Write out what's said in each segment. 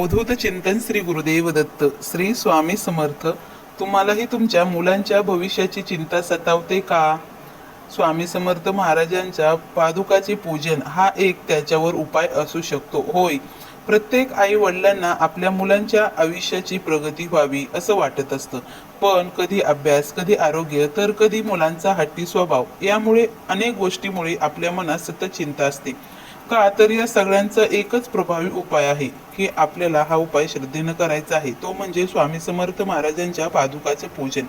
अवधूत चिंतन श्री गुरुदेव दत्त. श्री स्वामी समर्थ तुम्हालाही तुमच्या मुलांच्या भविष्याची चिंता सतावते का? स्वामी समर्थ महाराजांच्या पादुकाचे पूजन हा एक त्याच्यावर उपाय असू शकतो. होय प्रत्येक आई वडिलांना आपल्या मुलांच्या आयुष्याची प्रगती व्हावी असं वाटत असतं. पण कधी अभ्यास कधी आरोग्य तर कधी मुलांचा हट्टी स्वभाव यामुळे अनेक गोष्टीमुळे आपल्या मनात सतत चिंता असते. का तर या सगळ्यांचा एकच प्रभावी उपाय आहे की आपल्याला हा उपाय श्रद्धेनं करायचा आहे. तो म्हणजे स्वामी समर्थ महाराजांच्या पादुकाचे पूजन.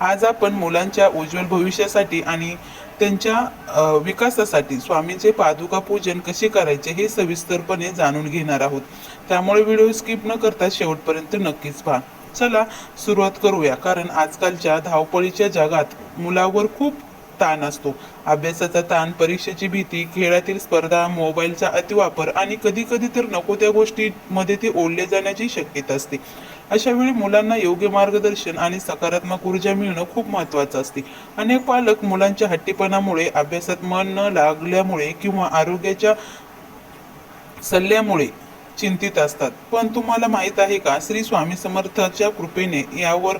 आज आपण मुलांच्या उज्ज्वल भविष्यासाठी आणि त्यांच्या विकासासाठी स्वामींचे पादुका पूजन कसे करायचे हे सविस्तरपणे जाणून घेणार आहोत. त्यामुळे व्हिडिओ स्किप न करता शेवटपर्यंत नक्कीच पहा. चला सुरुवात करूया कारण आजकालच्या धावपळीच्या जगात मुलावर खूप ताण असतो. अभ्यासाचा ताण परीक्षेची भीती खेळातील स्पर्धा मोबाईलचा अतिवापर आणि कधी कधी तर नको त्या गोष्टीमध्ये ते ओढले जाण्याची शक्यता असते. अशा वेळी मुलांना योग्य मार्गदर्शन आणि सकारात्मक ऊर्जा मिळणं खूप महत्वाचं असते. अनेक पालक मुलांच्या हट्टीपणामुळे अभ्यासात मन न लागल्यामुळे किंवा आरोग्याच्या सल्ल्यामुळे चिंतित असतात. पण तुम्हाला माहीत आहे का श्री स्वामी समर्थाच्या कृपेने यावर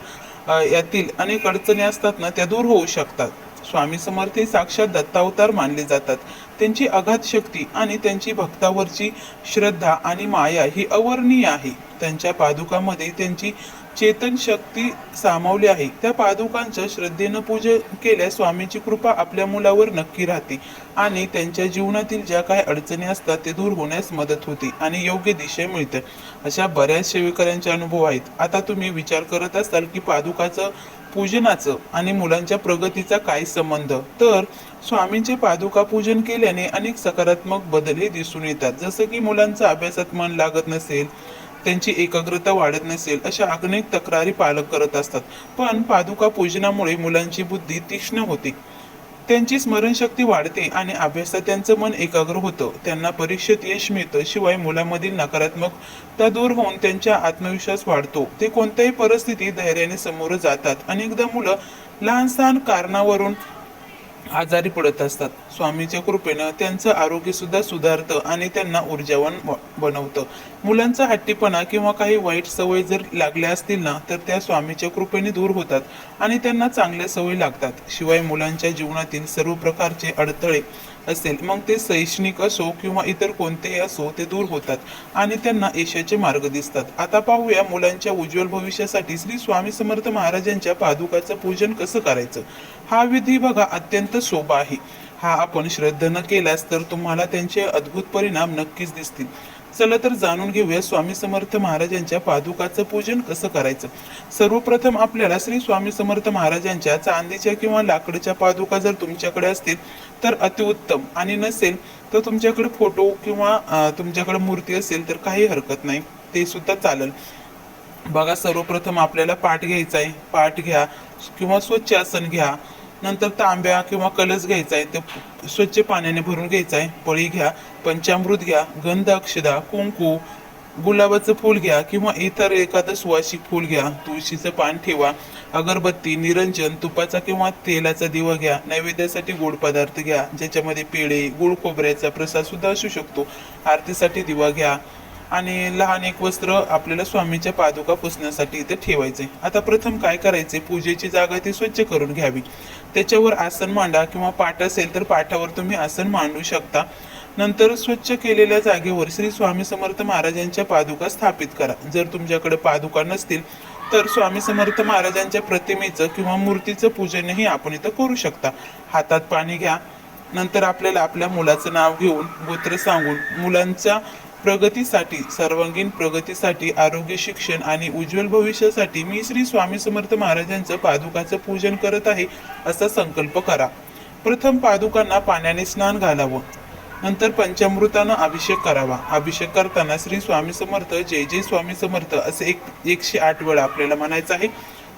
यातील अनेक अडचणी असतात ना त्या दूर होऊ शकतात. स्वामी समर्थ हे साक्षात दत्तावतार मानले जातात. त्यांची अगाध शक्ती आणि त्यांची भक्तावरची श्रद्धा आणि माया ही अवर्णीय आहे. त्यांच्या पादुकामध्ये त्यांची चेतन शक्ती सामावली आहे. त्या पादुकांचं श्रद्धेनं पूजन केल्यास स्वामीची कृपा आपल्या मुलावर नक्की राहते आणि त्यांच्या जीवनातील ज्या काही अडचणी असतात ते दूर होण्यास मदत होते आणि योग्य दिशा मिळते. अशा बऱ्याच सेवेकऱ्यांचे अनुभव आहेत. आता तुम्ही विचार करत असाल की पादुकाचं पूजनाचं आणि मुलांच्या प्रगतीचा काय संबंध? तर स्वामींचे पादुका पूजन केल्याने अनेक सकारात्मक बदल हे दिसून येतात. जसं की मुलांचं अभ्यासात मन लागत नसेल त्यांची एकाग्रता वाढत नसेल अशा अनेक तक्रारी पालक करत असतात. पण पादुका पूजनामुळे मुलांची बुद्धी तीक्ष्ण होते. त्यांची स्मरणशक्ती वाढते आणि अभ्यासात त्यांचं मन एकाग्र होतं. त्यांना परीक्षेत यश मिळतं शिवाय मुलांमधील नकारात्मकता दूर होऊन त्यांचा आत्मविश्वास वाढतो. ते कोणत्याही परिस्थितीत धैर्याने समोर जातात. अनेकदा मुलं लहान सहान कारणावरून आजारी पडत असतात. स्वामीच्या कृपेनं त्यांचं आरोग्य सुद्धा सुधारतं आणि त्यांना ऊर्जावान बनवतं. मुलांचा हट्टीपणा किंवा काही वाईट सवय जर लागल्या असतील ना तर त्या स्वामीच्या कृपेने दूर होतात आणि त्यांना चांगल्या सवयी लागतात. शिवाय मुलांच्या जीवनातील सर्व प्रकारचे अडथळे असेल मग ते शैक्षणिक असो किंवा इतर कोणतेही असो ते दूर होतात आणि त्यांना यशाचे मार्ग दिसतात. आता पाहूया मुलांच्या उज्ज्वल भविष्यासाठी श्री स्वामी समर्थ महाराजांच्या पादुकाचं पूजन कसं करायचं? हा विधी बघा अत्यंत सोपा आहे. हा आपण श्रद्धेनं केल्यास तर तुम्हाला त्यांचे अद्भुत परिणाम नक्कीच दिसतील. चला तर जाणून घेऊया स्वामी समर्थ महाराजांच्या पादुकाचं पूजन कसं करायचं? सर्वप्रथम आपल्याला श्री स्वामी समर्थ महाराजांच्या चांदीच्या किंवा लाकडीच्या पादुका जर तुमच्याकडे असतील तर अतिउत्तम आणि नसेल तर तुमच्याकडे फोटो किंवा तुमच्याकडे मूर्ती असेल तर काही हरकत नाही. ते सुद्धा चालेल. बघा सर्वप्रथम आपल्याला पाठ घ्यायचा आहे. पाठ घ्या किंवा स्वच्छ आसन घ्या. नंतर तांब्या किंवा कलश घ्यायचा आहे. ते स्वच्छ पाण्याने भरून घ्यायचा आहे. पळी घ्या पंचामृत घ्या गंध अक्षदा कुंकू गुलाबाचं फूल घ्या किंवा इतर एखादं सुवासिक फूल घ्या. तुळशीचं पान ठेवा. अगरबत्ती निरंजन तुपाचा किंवा तेलाचा दिवा घ्या. नैवेद्यासाठी गोड पदार्थ घ्या. ज्याच्यामध्ये पेढे गुळ खोबऱ्याचा प्रसाद सुद्धा असू शकतो. आरतीसाठी दिवा घ्या. आणि लहान एक वस्त्र आपल्याला स्वामीच्या पादुका पुसण्यासाठी इथे ठेवायचे आता प्रथम काय करायचे पूजेची जागा ती स्वच्छ करून घ्यावी. त्याच्यावर आसन मांडा किंवा पाठ असेल तर पाठावर तुम्ही आसन मांडू शकता. नंतर स्वच्छ केलेल्या जागेवर श्री स्वामी समर्थ महाराजांच्या पादुका स्थापित करा. जर तुमच्याकडे पादुका नसतील तर स्वामी समर्थ महाराजांच्या प्रतिमेचं किंवा मूर्तीचं पूजनही आपण इथं करू शकता. हातात पाणी घ्या नंतर आपल्याला आपल्या मुलाचं नाव घेऊन गोत्र सांगून मुलांच्या प्रगतीसाठी सर्वांगीण प्रगतीसाठी आरोग्य शिक्षण आणि उज्ज्वल भविष्यासाठी मी श्री स्वामी समर्थ महाराजांचं पादुकाचं पूजन करत आहे असा संकल्प करा. प्रथम पादुकांना पाण्याने स्नान घालावं. नंतर पंचामृतानं अभिषेक करावा. अभिषेक करताना श्री स्वामी समर्थ जय जय स्वामी समर्थ असे एक एकशे आठ वेळा आपल्याला म्हणायचं आहे.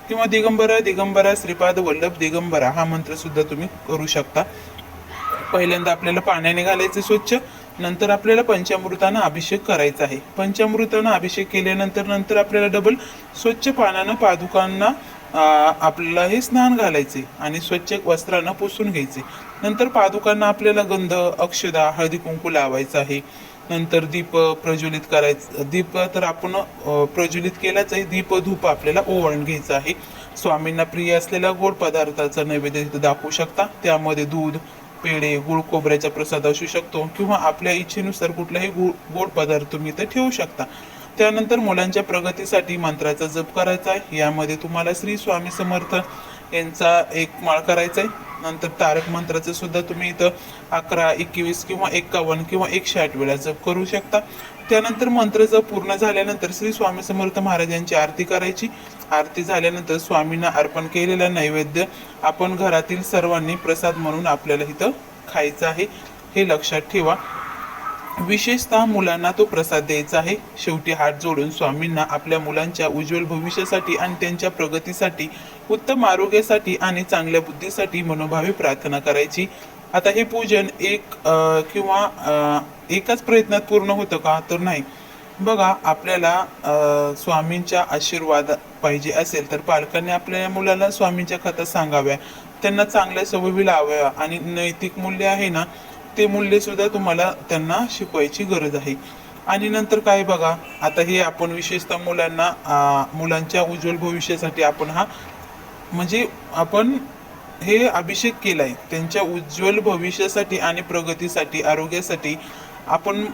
किंवा दिगंबरा दिगंबरा श्रीपाद वल्लभ दिगंबरा हा मंत्र सुद्धा तुम्ही करू शकता. पहिल्यांदा आपल्याला पाण्याने घालायचे स्वच्छ नंतर आपल्याला पंचामृतानं अभिषेक करायचा आहे. पंचामृतानं अभिषेक केल्यानंतर नंतर आपल्याला डबल स्वच्छ पाण्यानं पादुकांना आपल्याला हे स्नान घालायचे आणि स्वच्छ वस्त्रानं पुसून घ्यायचे. नंतर पादुकांना आपल्याला गंध अक्षदा हळदी कुंकू लावायचं आहे. नंतर दीप प्रज्वलित करायचं दीप तर आपण प्रज्वलित केलाच आहे दीप धूप आपल्याला ओवाळून घ्यायचं आहे. स्वामींना प्रिय असलेल्या गोड पदार्थाचा नैवेद्य दाखवू शकता. त्यामध्ये दूध पेढे गुळ खोबऱ्याचा प्रसाद असू शकतो किंवा आपल्या इच्छेनुसार कुठलाही गुळ गोड पदार्थ तुम्ही इथं ठेवू शकता. त्यानंतर मुलांच्या प्रगतीसाठी मंत्राचा जप करायचा आहे. यामध्ये तुम्हाला श्री स्वामी समर्थ यांचा एक माळ करायचा आहे. नंतर तारक मंत्राचं सुद्धा तुम्ही इथं अकरा एकवीस किंवा एक्कावन्न किंवा एकशे आठ वेळा जप करू शकता. त्यानंतर मंत्र जप पूर्ण झाल्यानंतर श्री स्वामी समर्थ महाराजांची आरती करायची. आरती झाल्यानंतर स्वामींना अर्पण केलेला नैवेद्य आपण घरातील सर्वांनी प्रसाद म्हणून आपल्याला इथं खायचं आहे. हे लक्षात ठेवा. विशेषतः मुलांना तो प्रसाद द्यायचा आहे. शेवटी हात जोडून स्वामींना आपल्या मुलांच्या उज्ज्वल भविष्यासाठी आणि त्यांच्या प्रगतीसाठी उत्तम आरोग्यासाठी आणि चांगल्या बुद्धीसाठी मनोभावी प्रार्थना करायची. आता हे पूजन एक किंवा एकाच प्रयत्नात पूर्ण होतं का? तर नाही. बघा आपल्याला स्वामींच्या आशीर्वाद पाहिजे असेल तर पालकांनी आपल्या मुलाला स्वामींच्या कथा सांगाव्या. त्यांना चांगल्या सवयी लावाव्या आणि नैतिक मूल्य आहे ना ते मूल्य सुद्धा तुम्हाला त्यांना शिकवायची गरज आहे. आणि नंतर काय बघा आता हे आपण विशेषतः मुलांना मुलांच्या उज्ज्वल भविष्यासाठी आपण हा म्हणजे आपण हे अभिषेक केलाय. त्यांच्या उज्ज्वल भविष्यासाठी आणि प्रगतीसाठी आरोग्यासाठी आपण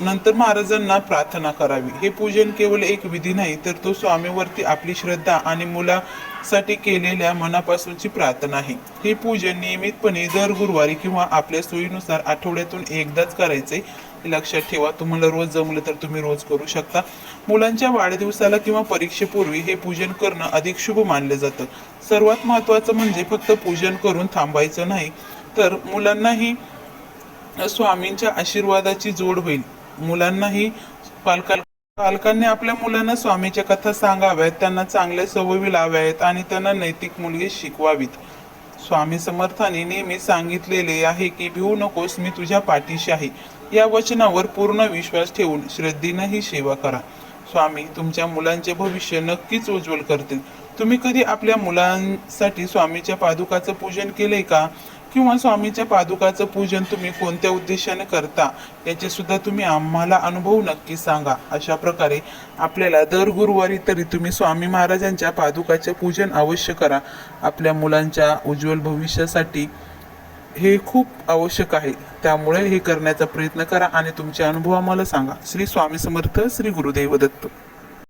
नंतर महाराजांना प्रार्थना करावी. हे पूजन केवळ एक विधी नाही तर तो स्वामीवरती आपली श्रद्धा आणि मुलासाठी केलेल्या मनापासूनची प्रार्थना आहे. हे पूजन नियमितपणे दर गुरुवारी किंवा आपल्या सोयीनुसार आठवड्यातून एकदाच करायचे. लक्षात ठेवा तुम्हाला रोज जमलं तर तुम्ही रोज करू शकता. मुलांच्या वाढदिवसाला किंवा परीक्षेपूर्वी हे पूजन करणं अधिक शुभ मानलं जातं. सर्वात महत्त्वाचं म्हणजे फक्त पूजन करून थांबायचं नाही तर मुलांनाही स्वामींच्या आशीर्वादाची जोड होईल. मुलांनाही पालका पालकांनी आपल्या मुलांना स्वामीच्या कथा सांगाव्यात त्यांना चांगल्या सवयी लावाव्यात आणि त्यांना नैतिक मुलगी शिकवावीत. स्वामी समर्थाने नेहमी सांगितलेले आहे की भिवू नकोस मी तुझ्या पाठीशी आहे. या वचनावर पूर्ण विश्वास ठेवून श्रद्धेनं ही सेवा करा. स्वामी तुमच्या मुलांचे भविष्य नक्कीच उज्ज्वल करतील. तुम्ही कधी आपल्या मुलांसाठी स्वामीच्या पादुकाचं पूजन केलंय का? किंवा स्वामीच्या पादुकाचं पूजन तुम्ही कोणत्या उद्देशाने करता याचे सुद्धा तुम्ही आम्हाला अनुभव नक्की सांगा. अशा प्रकारे आपल्याला दर गुरुवारी तरी तुम्ही स्वामी महाराजांच्या पादुकाचे पूजन अवश्य करा. आपल्या मुलांच्या उज्ज्वल भविष्यासाठी हे खूप आवश्यक आहे. त्यामुळे हे करण्याचा प्रयत्न करा आणि तुमचे अनुभव आम्हाला सांगा. श्री स्वामी समर्थ श्री गुरुदेव दत्त.